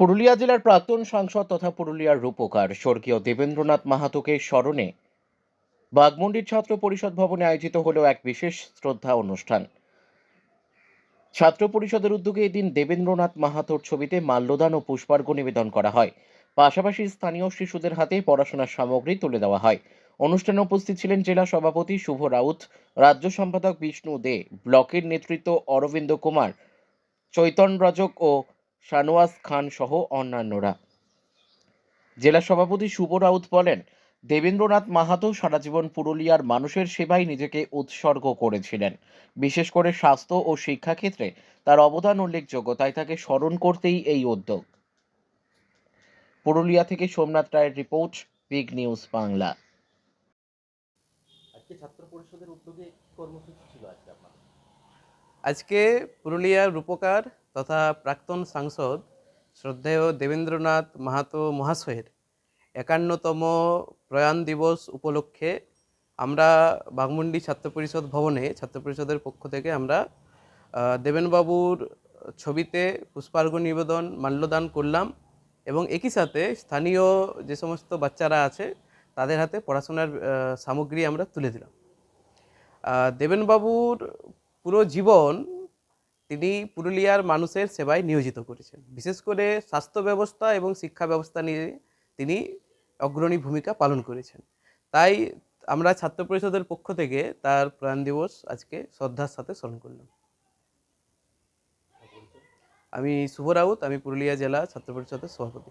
পুরুলিয়া জেলার প্রাক্তন সাংসদ তথা পুরুলিয়ার রূপকার স্বর্গীয় দেবেন্দ্রনাথ মাহাতোকে স্মরণে বাগমুন্ডির ছাত্র পরিষদ ভবনে আয়োজিত হল এক বিশেষ শ্রদ্ধা অনুষ্ঠান। ছাত্র পরিষদের উদ্যোগে এদিন দেবেন্দ্রনাথ মাহাতোর ছবিতে মাল্যদান ও পুষ্পার্ঘ নিবেদন করা হয়। পাশাপাশি স্থানীয় শিশুদের হাতে পড়াশোনার সামগ্রী তুলে দেওয়া হয়। অনুষ্ঠানে উপস্থিত ছিলেন জেলা সভাপতি শুভ রাউত, রাজ্য সম্পাদক বিষ্ণু দে, ব্লকের নেতৃত্ব অরবিন্দ কুমার চৈতন্য রজক ও শানওয়াজ খান সহ অন্যান্যরা। জেলা সভাপতি শুভ রাউত বলেন দেবেন্দ্রনাথ মাহাতো সারা জীবন পুরুলিয়ার মানুষের সেবায় নিজেকে উৎসর্গ করেছিলেন। বিশেষ করে স্বাস্থ্য ও শিক্ষা ক্ষেত্রে তার অবদান উল্লেখযোগ্য তাই তাকে স্মরণ করতেই এই উদ্যোগ। পুরুলিয়া থেকে সোমনাথ রায়ের রিপোর্ট বিগ নিউজ বাংলা। আজকে ছাত্র পরিষদের উদ্যোগে কর্মসূচি ছিল আজকে আজকে পুরুলিয়ার রূপকার তথা প্রাক্তন সাংসদ শ্রদ্ধেয় দেবেন্দ্রনাথ মাহাতো মহাশয়ের একান্নতম প্রয়াণ দিবস উপলক্ষে আমরা বাঘমুন্ডি ছাত্র পরিষদ ভবনে, ছাত্র পরিষদের পক্ষ থেকে আমরা দেবেনবাবুর ছবিতে পুষ্পার্ঘ নিবেদন, মাল্যদান করলাম এবং একই সাথে স্থানীয় যে সমস্ত বাচ্চারা আছে তাদের হাতে পড়াশোনার সামগ্রী আমরা তুলে দিলাম। দেবেনবাবুর পুরো জীবন তিনি পুরুলিয়ার মানুষের সেবায় নিয়োজিত করেছেন। বিশেষ করে স্বাস্থ্য ব্যবস্থা এবং শিক্ষা ব্যবস্থা নিয়ে তিনি অগ্রণী ভূমিকা পালন করেছেন। তাই আমরা ছাত্র পরিষদের পক্ষ থেকে তার প্রাণ দিবস আজকে শ্রদ্ধার সাথে স্মরণ করলাম। আমি শুভ রাউত, আমি পুরুলিয়া জেলা ছাত্র পরিষদের সভাপতি।